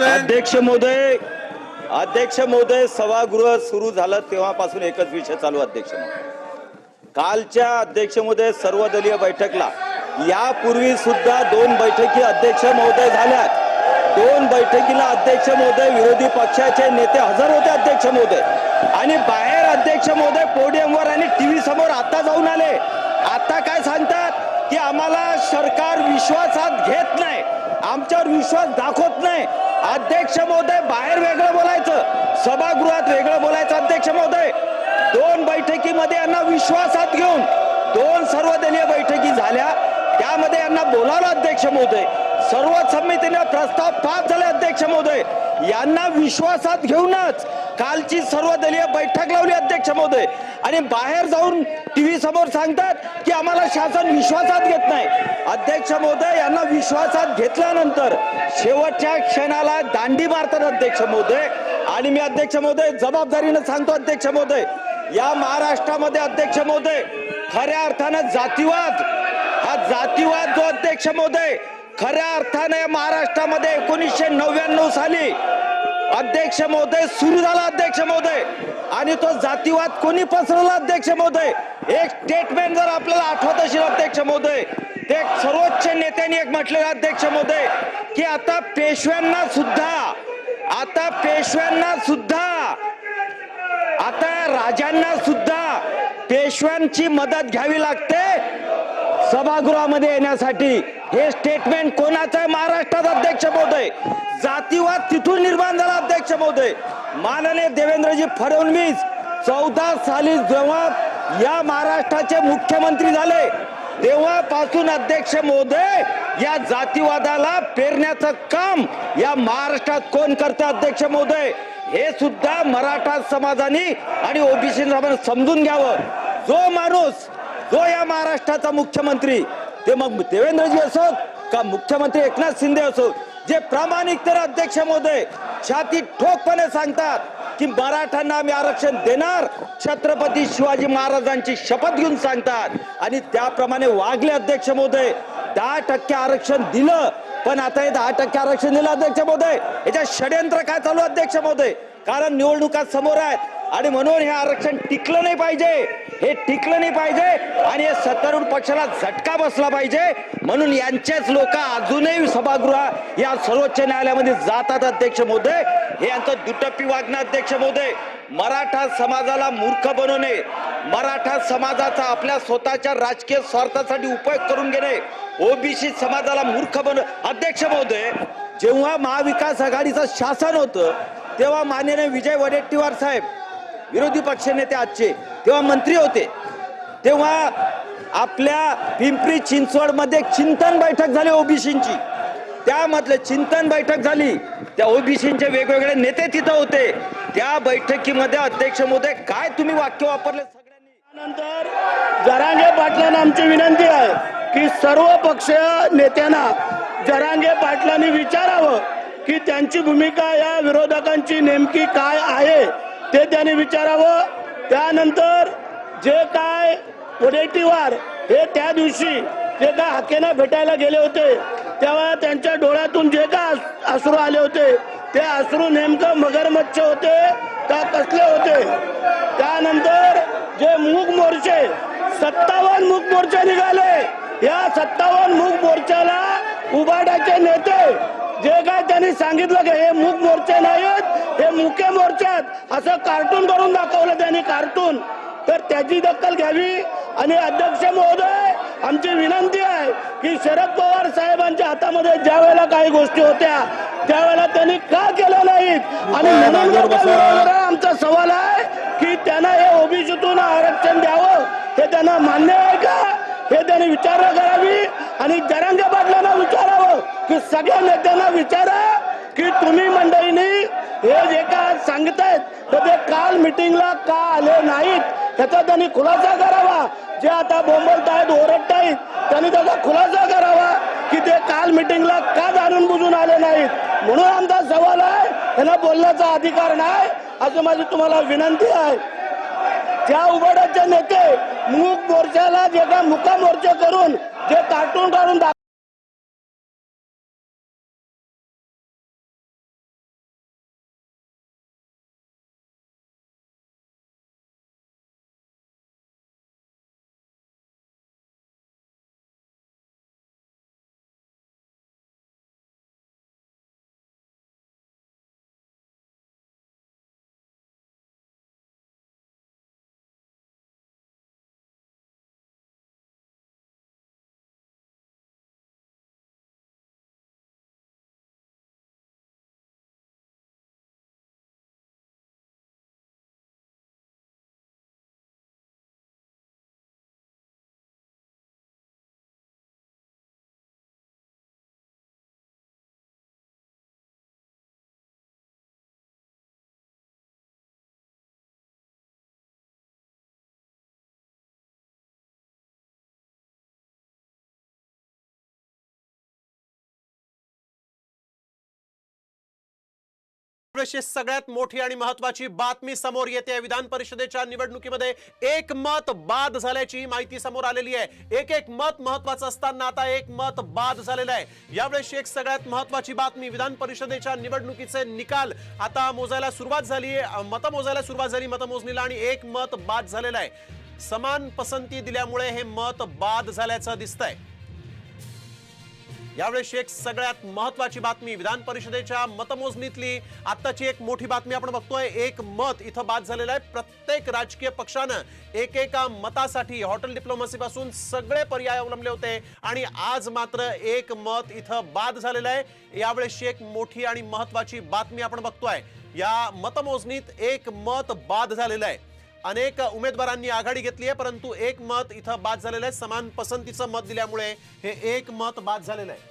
महोदय. अध्यक्ष महोदय अध्यक्ष महोदय सभागृह सुरू झालं तेव्हापासून एकच विषय चालू अध्यक्ष महोदय. कालच्या अध्यक्ष महोदय सर्वदलीय बैठकला. यापूर्वी सुद्धा दोन बैठकी अध्यक्ष महोदय झाल्या दोन बैठकीला अध्यक्ष महोदय विरोधी पक्षाचे नेते हजर होते अध्यक्ष महोदय. आणि बाहेर अध्यक्ष महोदय पोडियमवर आणि टीव्ही समोर आता जाऊन आले. आता काय सांगतात? की आम्हाला सरकार विश्वासात घेत नाही. आमच्यावर विश्वास दाखवत नाही. अध्यक्ष महोदय बाहेर वेगळं बोलायचं. सभागृहात वेगळं बोलायचं अध्यक्ष महोदय. दोन बैठकीमध्ये यांना विश्वासात घेऊन दोन सर्वदलीय बैठकी झाल्या. त्यामध्ये यांना बोलावलं अध्यक्ष महोदय. सर्व समितीने प्रस्ताव पास झाले अध्यक्ष महोदय. यांना विश्वासात घेऊनच कालची सर्वदलीय बैठक लावली अध्यक्ष महोदय. आणि बाहेर जाऊन टीव्ही समोर सांगतात की आम्हाला शासन विश्वासात घेत नाही. अध्यक्ष महोदय यांना विश्वासात घेतल्यानंतर शेवटच्या क्षणाला दांडी मारतात अध्यक्ष महोदय. आणि मी अध्यक्ष महोदय जबाबदारीनं सांगतो अध्यक्ष महोदय. या महाराष्ट्रामध्ये अध्यक्ष महोदय खऱ्या अर्थानं जातीवाद हा जातीवाद जो अध्यक्ष महोदय खऱ्या अर्थानं या महाराष्ट्रामध्ये एकोणीसशे नव्याण्णव साली अध्यक्ष महोदय सुरू झाला अध्यक्ष महोदय. आणि तो जातीवाद कोणी पसरवला अध्यक्ष महोदय? एक स्टेटमेंट जर आपल्याला आठवत असेल अध्यक्ष महोदय ते सर्वोच्च नेत्यांनी एक म्हटलेलं अध्यक्ष महोदय की आता पेशव्यांना सुद्धा आता पेशव्यांना सुद्धा आता राजांना सुद्धा पेशव्यांची मदत घ्यावी लागते सभागृहामध्ये येण्यासाठी. हे स्टेटमेंट कोणाचं? आहे महाराष्ट्रात अध्यक्ष महोदय. जातीवाद तिथून निर्माण झाला अध्यक्ष महोदय. माननीय देवेंद्रजी फडणवीस चौदा साली जेव्हा या महाराष्ट्राचे मुख्यमंत्री झाले तेव्हापासून अध्यक्ष महोदय या जातीवादाला पेरण्याचं काम या महाराष्ट्रात कोण करते अध्यक्ष महोदय? हे सुद्धा मराठा समाजाने आणि ओबीसी समाजाने समजून घ्यावं. जो माणूस जो या महाराष्ट्राचा मुख्यमंत्री ते मग देवेंद्रजी असोत का मुख्यमंत्री एकनाथ शिंदे असोत? जे प्रामाणिक तर अध्यक्ष महोदय छाती ठोकपणे सांगतात की मराठ्यांना आम्ही आरक्षण देणार. छत्रपती शिवाजी महाराजांची शपथ घेऊन सांगतात. आणि त्याप्रमाणे वागले अध्यक्ष महोदय दहा टक्के आरक्षण दिलं. पण आता हे दहा टक्के आरक्षण दिलं अध्यक्ष महोदय. याच्या षडयंत्र काय चालू अध्यक्ष महोदय? कारण निवडणुका समोर आहेत. आणि म्हणून हे आरक्षण टिकलं नाही पाहिजे. हे टिकलं नाही पाहिजे. आणि हे सत्तारूढ पक्षाला झटका बसला पाहिजे. म्हणून यांचेच लोक अजूनही सभागृह या सर्वोच्च न्यायालयामध्ये जातात अध्यक्ष महोदय. हे यांचं दुटप्पी वागणं अध्यक्ष महोदय. मराठा समाजाला मूर्ख बनवणे मराठा समाजाचा आपल्या स्वतःच्या राजकीय स्वार्थासाठी उपयोग करून घेणे. ओबीसी समाजाला मूर्ख बनव अध्यक्ष महोदय जेव्हा महाविकास आघाडीचं शासन होतं तेव्हा माननीय विजय वडेट्टीवार साहेब विरोधी पक्षनेते आजचे तेव्हा मंत्री होते. तेव्हा आपल्या पिंपरी चिंचवडमध्ये चिंतन बैठक झाली ओबीसींची. त्यामधले चिंतन बैठक झाली. त्या ओबीसींचे वेगवेगळे नेते तिथं होते. त्या बैठकीमध्ये अध्यक्ष महोदय काय तुम्ही वाक्य वापरले सगळ्यांनी? नंतर जरांगे पाटलांना आमची विनंती आहे की सर्व पक्ष नेत्यांना जरांगे पाटलांनी विचारावं की त्यांची भूमिका या विरोधकांची नेमकी काय आहे? ते त्यांनी विचारावं. त्यानंतर जे काय वडेट्टीवार हे त्या दिवशी जे काय हाकेना भेटायला गेले होते तेव्हा त्यांच्या डोळ्यातून जे काय असरू अश्रू आले होते ते अश्रू नेमकं मगरमच्छ होते का कसले होते? त्यानंतर जे मूग मोर्चे सत्तावन्न मूग मोर्चे निघाले. या सत्तावन्न मूग मोर्चाला उबाडाचे नेते जे काय त्यांनी सांगितलं की हे मूग मोर्चे नाहीत हे मुके मोर्चे आहेत. असं कार्टून करून दाखवलं त्यांनी कार्टून तर त्याची दखल घ्यावी. आणि अध्यक्ष महोदय आमची विनंती आहे की शरद पवार साहेबांच्या हातामध्ये ज्या वेळेला काही गोष्टी होत्या त्यावेळेला त्यांनी का केल्या नाहीत? आणि म्हणून आमचा सवाल आहे की त्यांना हे ओबीसीतून आरक्षण द्यावं हे त्यांना मान्य आहे का? हे त्यांनी विचारणा करावी. आणि जरांगे पाटलांना विचारावं की सगळ्या नेत्यांना विचारा की तुम्ही मंडळींनी हे जे काय सांगतायत तर ते काल मिटिंगला का आले नाहीत ह्याचा त्यांनी खुलासा करावा. जे आता बोंबलतायत ओरडतायत त्यांनी त्याचा खुलासा करावा की ते काल मिटिंगला का जाणून बुजून आले नाहीत. म्हणून आमचा सवाल आहे त्यांना बोलण्याचा अधिकार नाही असं माझी तुम्हाला विनंती आहे. त्या उघडाचे नेते मूक मोर्चाला जे काय मुका मोर्चा करून ते ताटून काढून यावेळेची सगळ्यात मोठी आणि महत्वाची बातमी समोर येते. विधान परिषदेच्या निवडणुकीमध्ये एक मत बाद झाल्याची माहिती समोर आलेली आहे. एक एक मत महत्वाचं असताना आता एक मत बाद झालेलं आहे. यावेळेस एक सगळ्यात महत्वाची बातमी विधान परिषदेच्या निवडणुकीचे निकाल. आता मोजायला सुरुवात झाली आहे. मोजायला सुरुवात झाली मतमोजणीला आणि एक मत बाद झालेलं आहे. समान पसंती दिल्यामुळे हे मत बाद झाल्याचं दिसतंय. यावेळेस एक सगळ्यात महत्वाची बातमी विधान परिषदेच्या मतमोजणीतली आत्ताची एक मोठी बातमी आपण बघतोय. एक मत इथं बाद झालेलं आहे. प्रत्येक राजकीय पक्षानं एकेका मतासाठी हॉटेल डिप्लोमसी पासून सगळे पर्याय अवलंबले होते आणि आज मात्र एक मत इथं बाद झालेलं आहे. यावेळेसची एक मोठी आणि महत्वाची बातमी आपण बघतोय. या मतमोजणीत एक मत बाद झालेलं आहे. अनेक उमेदवारांनी आघाडी घेतली आहे परंतु एक मत इथं बाद झालेलं आहे. समान पसंतीचं मत दिल्यामुळे हे एक मत बाद झालेलं आहे.